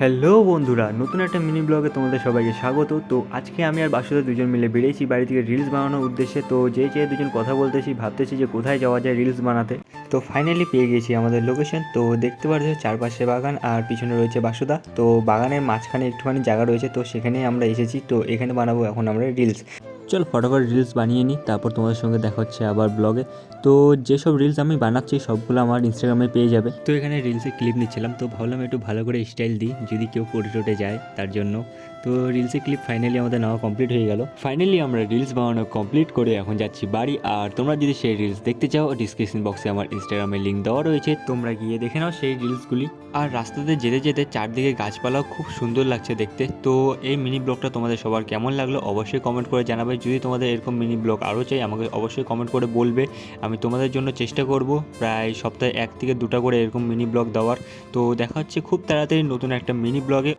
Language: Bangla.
হ্যালো বন্ধুরা, নতুন একটা মিনি ব্লগে তোমাদের সবাইকে স্বাগত। তো আজকে আমি আর বাসুদা দুজন মিলে বেরিয়েছি বাড়ি থেকে রিলস বানানোর উদ্দেশ্যে। তো যে যে দুজন কথা বলতেছি, ভাবতেছি যে কোথায় যাওয়া যায় রিলস বানাতে। তো ফাইনালি পেয়ে গেছি আমাদের লোকেশন তো দেখতে পাচ্ছ চারপাশে বাগান আর পিছনে রয়েছে বাসুদা। তো বাগানের মাঝখানে একটুখানি জায়গা রয়েছে, তো সেখানে আমরা এসেছি। তো এখানে বানাবো এখন আমরা রিলস চল ফটোফট রিলস বানিয়ে নিই, তারপর তোমাদের সঙ্গে দেখা হচ্ছে আবার ব্লগে তো যেসব রিলস আমি বানাচ্ছি, সবগুলো আমার ইনস্টাগ্রামে পেয়ে যাবে। তো এখানে রিলসে ক্লিপ নিচ্ছিলাম, তো ভাবলাম একটু ভালো করে স্টাইল দিই, যদি কেউ ফটো টোটে যায়, তার জন্য। তো রিলসে ক্লিপ ফাইনালি আমাদের নেওয়া কমপ্লিট হয়ে গেল। ফাইনালি আমরা রিলস বানানো কমপ্লিট করে এখন যাচ্ছি বাড়ি। আর তোমরা যদি সেই রিলস দেখতে চাও ডিসক্রিপশন বক্সে আমার ইনস্টাগ্রামের লিঙ্ক দেওয়া রয়েছে। তোমরা গিয়ে দেখে নাও সেই রিলসগুলি আর রাস্তাতে যেতে যেতে চারদিকে গাছপালাও খুব সুন্দর লাগছে দেখতে। তো এই মিনি ব্লগটা তোমাদের সবার কেমন লাগল অবশ্যই কমেন্ট করে জানাবে। যদি তোমাদের এরকম মিনি ব্লগ আরও চাই, আমাকে অবশ্যই কমেন্ট করে বলবে। আমি তোমাদের জন্য চেষ্টা করব প্রায় সপ্তাহে এক থেকে দুটো করে এরকম মিনি ব্লগ দেওয়ার। তো দেখা হচ্ছে খুব তাড়াতাড়ি নতুন একটা মিনি ব্লগে